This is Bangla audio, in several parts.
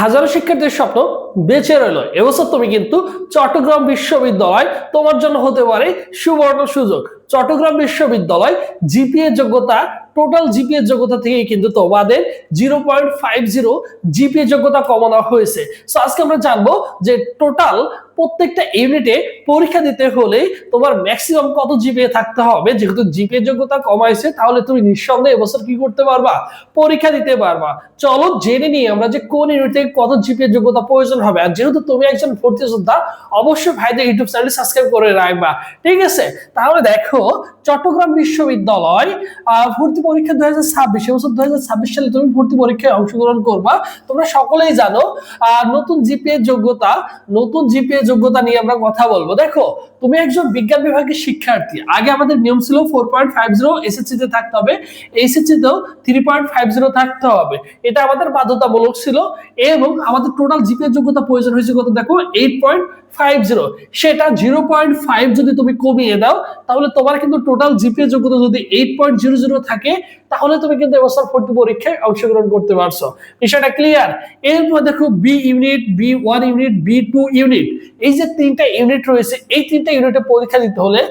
হাজারো শিক্ষার্থীর স্বপ্ন বেঁচে রইল। এবছর তুমি কিন্তু চট্টগ্রাম বিশ্ববিদ্যালয় তোমার জন্য হতে পারে সুবর্ণ সুযোগ। চট্টগ্রাম বিশ্ববিদ্যালয় জিপিএ যোগ্যতা টোটাল জিপিএ যোগ্যতা থেকে কিন্তু তোমাদের zero point five zero GPA যোগ্যতা কমানো হয়েছে। সো আজকে আমরা জানব যে টোটাল প্রত্যেকটা ইউনিটে পরীক্ষা দিতে হলে তোমার ম্যাক্সিমাম কত জিপিএ থাকতে হবে? যেহেতু জিপিএ যোগ্যতা কমাইছে তাহলে তুমি নিঃসন্দেহে এবছর কি করতে পারবা? পরীক্ষা দিতে পারবা। চলো জেনে নিই আমরা যে কোন ইউনিট কত জিপিএ যোগ্যতা প্রয়োজন হবে। আর যেহেতু তুমি একজন ভর্তি যোদ্ধা, অবশ্যই ভাইদের ইউটিউব চ্যানেল সাবস্ক্রাইব করে রাখবা। ঠিক আছে? তাহলে দেখো, চট্টগ্রাম বিশ্ববিদ্যালয় ভর্তি পরীক্ষা দুই হাজার ছাব্বিশ। এবছর দুই হাজার ছাব্বিশ সালে তুমি ভর্তি পরীক্ষায় অংশগ্রহণ করবা। তোমরা সকলেই জানো নতুন জিপিএ যোগ্যতা, নতুন জিপিএ যোগ্যতা নিয়ে আমরা কথা বলব। দেখো, তুমি একজন বিজ্ঞান বিভাগের শিক্ষার্থী। আগে আমাদের নিয়ম ছিল four point five zero SSC তে থাকতে হবে। এসএসসি তেও থ্রি পয়েন্ট ফাইভ জিরো থাকতে হবে। এটা আমাদের বাধ্যতামূলক ছিল এবং আমাদের টোটাল জিপিএ যোগ্যতা প্রয়োজন হয়েছে কত? দেখো এইট পয়েন্ট ফাইভ জিরো সেটা জিরো পয়েন্ট ফাইভ যদি তুমি কমিয়ে দাও, তাহলে তোমার কিন্তু টোটাল জিপিএ যোগ্যতা যদি এইট পয়েন্ট জিরো জিরো থাকে, তাহলে তুমি কিন্তু এবছর ভর্তি পরীক্ষায় অংশগ্রহণ করতে পারছ। বিষয়টা ক্লিয়ার এরপর দেখো B unit B one unit B two unit এই যে তিনটা ইউনিট রয়েছে, এই তিনটা ইউনিটে পরীক্ষা দিতে হলে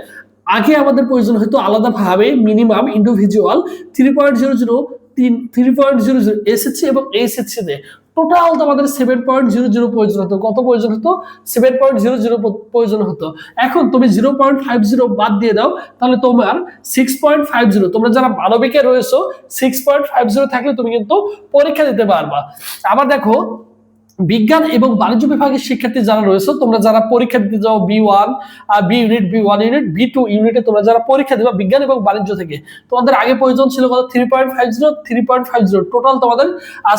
আগে আমাদের প্রয়োজন হয়তো আলাদাভাবে minimum individual three point zero zero তিন three point zero zero SSC এবং এইচএসসি তে। টোটাল তোমাদের সেভেন পয়েন্ট জিরো জিরো প্রয়োজন হতো। কত প্রয়োজন হতো? সেভেন পয়েন্ট জিরো জিরো প্রয়োজন হতো। এখন তুমি জিরো পয়েন্ট ফাইভ জিরো বাদ দিয়ে দাও, তাহলে তোমার সিক্স পয়েন্ট ফাইভ জিরো তোমরা যারা মানবিকে রয়েছো সিক্স পয়েন্ট ফাইভ জিরো থাকলে তুমি কিন্তু পরীক্ষা দিতে পারবা। আবার দেখো বিজ্ঞান এবং বাণিজ্য বিভাগের শিক্ষার্থী যারা রয়েছে, তোমরা যারা পরীক্ষা দিতে যাও B one B unit B one unit B two ইউনিটে তোমরা যারা পরীক্ষা দিবা বিজ্ঞান এবং বাণিজ্য থেকে, তোমাদের আগে প্রয়োজন ছিল কত? Three point five zero three point five zero total তোমাদের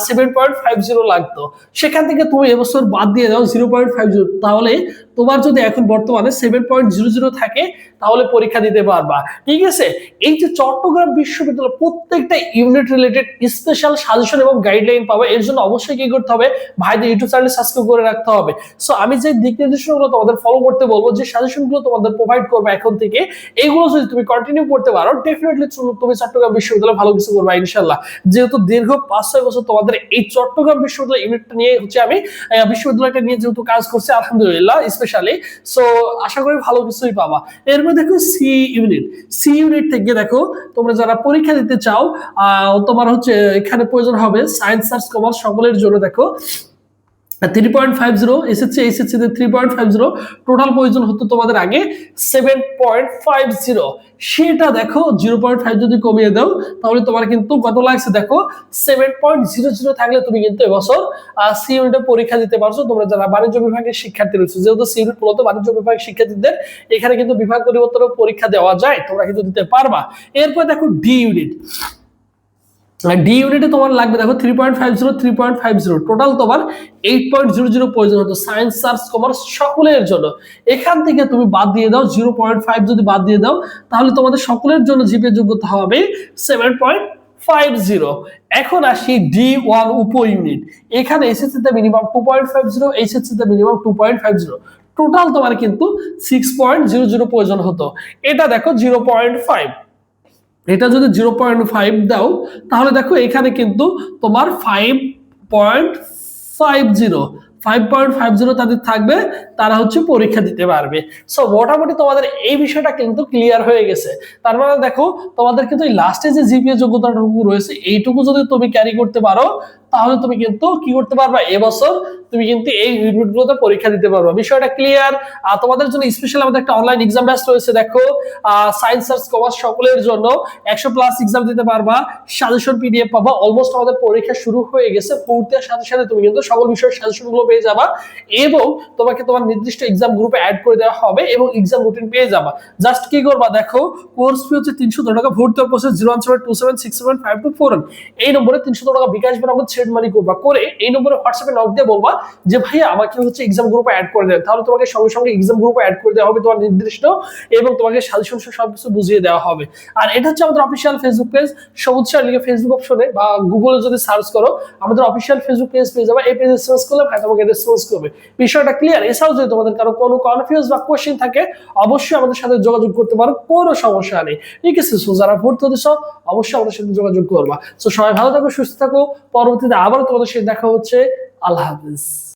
সেভেন পয়েন্ট ফাইভ জিরো লাগতো। সেখান থেকে তুমি এবছর বাদ দিয়ে দাও জিরো পয়েন্ট ফাইভ জিরো তাহলে তোমার যদি এখন বর্তমানে সেভেন পয়েন্ট জিরো জিরো থাকে, তাহলে পরীক্ষা দিতে পারবা। ঠিক আছে? এই যে চট্টগ্রাম বিশ্ববিদ্যালয় প্রত্যেকটা ইউনিট রিলেটেড স্পেশাল সাজেশন এবং গাইডলাইন পাবে, এর জন্য অবশ্যই কি করতে হবে? ভাইদের ইউটিউব চ্যানেল সাবস্ক্রাইব করে রাখতে হবে। সো আমি যে দিক নির্দেশনাগুলো তোমাদের ফলো করতে বলব, যে সাজেশনগুলো তোমাদের প্রোভাইড করবে এখন থেকে এইগুলো যদি তুমি কন্টিনিউ করতে পারো ডেফিনেটলি তুমি চট্টগ্রাম বিশ্ববিদ্যালয় ভালো কিছু করবে ইনশাল্লাহ যেহেতু দীর্ঘ পাঁচ ছয় বছর তোমাদের এই চট্টগ্রাম বিশ্ববিদ্যালয় ইউনিটটা নিয়ে হচ্ছে আমি বিশ্ববিদ্যালয়টা নিয়ে যেহেতু কাজ করছি, আলহামদুলিল্লাহ স্পেশালি সো আশা করি ভালো কিছুই পাবা। এরপর দেখো সি ইউনিট সি ইউনিট থেকে দেখো, তোমরা যারা পরীক্ষা দিতে চাও তোমার হচ্ছে এখানে প্রয়োজন হবে সায়েন্স আর্টস কমার্স সকলের জন্য দেখো। Three point five zero SSC SSC তে three point five zero total প্রয়োজন হতো তোমাদের আগে সেভেন পয়েন্ট ফাইভ জিরো সেটা দেখো জিরো পয়েন্ট ফাইভ যদি কমিয়ে দাও, তাহলে তোমার কিন্তু কত লাগছে দেখো সেভেন পয়েন্ট জিরো জিরো থাকলে তুমি কিন্তু এবছর সি ইউনিটে পরীক্ষা দিতে পারছ। তোমরা যারা বাণিজ্য বিভাগের শিক্ষার্থী রয়েছে, যেহেতু সি মূলত বাণিজ্য বিভাগের শিক্ষার্থীদের, এখানে কিন্তু বিভাগ পরিবর্তনের পরীক্ষা দেওয়া যায়, তোমরা কিন্তু দিতে পারবা। এরপর দেখো ডি ইউনিট ডি ইউনিটে তোমার লাগবে, দেখো three point five zero three point five zero total তোমার এইট পয়েন্ট জিরো জিরো প্রয়োজন হতো সায়েন্স আর্টস কমার্স সকলের জন্য। এখান থেকে তুমি বাদ দিয়ে দাও জিরো পয়েন্ট ফাইভ যদি বাদ দিয়ে দাও, তাহলে তোমাদের সকলের জন্য জিপে যোগ্যতা হবে সেভেন পয়েন্ট ফাইভ জিরো এখন আসি ডি ওয়ান উপ ইউনিট এখানে এসএসসি তে minimum two point five zero HSC তে minimum two point five zero total তোমার কিন্তু সিক্স পয়েন্ট জিরো জিরো প্রয়োজন হতো। এটা দেখো জিরো পয়েন্ট ফাইভ এটা যদি জিরো পয়েন্ট ফাইভ দাও, তাহলে দেখো এখানে কিন্তু তোমার five point five zero five point five zero তাদের থাকবে, তারা হচ্ছে পরীক্ষা দিতে পারবে। সো মোটামুটি তোমাদের এই বিষয়টা কিন্তু ক্লিয়ার হয়ে গেছে। তার মানে দেখো, তোমাদের কিন্তু এই লাস্টে যে জিপিএ যোগ্যতাটুকু রয়েছে, এইটুকু যদি তুমি ক্যারি করতে পারো তাহলে তুমি কিন্তু কি করতে পারবা? এবছর তুমি কিন্তু এই ইউনিটগুলোতে পরীক্ষা দিতে পারবে। বিষয়টা ক্লিয়ার তোমাদের জন্য স্পেশাল আমাদের একটা অনলাইন এক্সাম ব্যাচ রয়েছে, দেখো। সায়েন্স আর্টস কমার্স সকলের জন্য একশো প্লাস এক্সাম দিতে পারবা। সাজেশন পিডিএফ পাবা। অলমোস্ট আমাদের পরীক্ষা শুরু হয়ে গেছে। পূর্তির সাথে সাথে তুমি কিন্তু সকল বিষয়ের সাজেশনগুলো পেয়ে যাবা এবং তোমাকে তোমার নির্দিষ্ট এক্সাম গ্রুপে অ্যাড করে দেওয়া হবে এবং এক্সাম রুটিন পেয়ে যাবা। জাস্ট কি করবা দেখো? কোর্স ফি হচ্ছে তিনশো টাকা, ভর্তি process zero one seven two seven six seven five two four এই নম্বরে তিনশো টাকা বিকাশ বরাবর সেট মানি করবা, করে এই নম্বরে হোয়াটসঅ্যাপে নক দিয়ে বলবা যে, ভাইয়া, আমাকে হচ্ছে এক্সাম গ্রুপে অ্যাড করে দেন। তাহলে তোমাকে সঙ্গে সঙ্গে এক্সাম গ্রুপে অ্যাড করে দেওয়া হবে তোমার নির্দিষ্ট এবং তোমাকে সাজেশন সবকিছু বুঝিয়ে দেওয়া হবে। আর এটা হচ্ছে আমাদের official Facebook page Sabuj sir লিখে ফেসবুক অপশনে বা গুগলে যদি সার্চ করো, আমাদের অফিসিয়াল ফেসবুক পেজ পেয়ে যাবে। এই পেজে সার্চ করলে ভাই তোমাকে রেসপন্স করবে। বিষয়টা ক্লিয়ার এছাড়াও যদি তোমাদের কারও কোনো কনফিউজ বা কোশ্চেন থাকে, অবশ্যই আমাদের সাথে যোগাযোগ করতে পারো, কোনো সমস্যা নেই। ঠিক আছে সো যারা ভর্তি হতে চাও, অবশ্যই আমাদের সাথে যোগাযোগ করবা। সো সবাই ভালো থাকো, সুস্থ থাকো। পরবর্তীতে আবার তোমাদের সাথে দেখা হচ্ছে। আল্লাহ হাফিজ।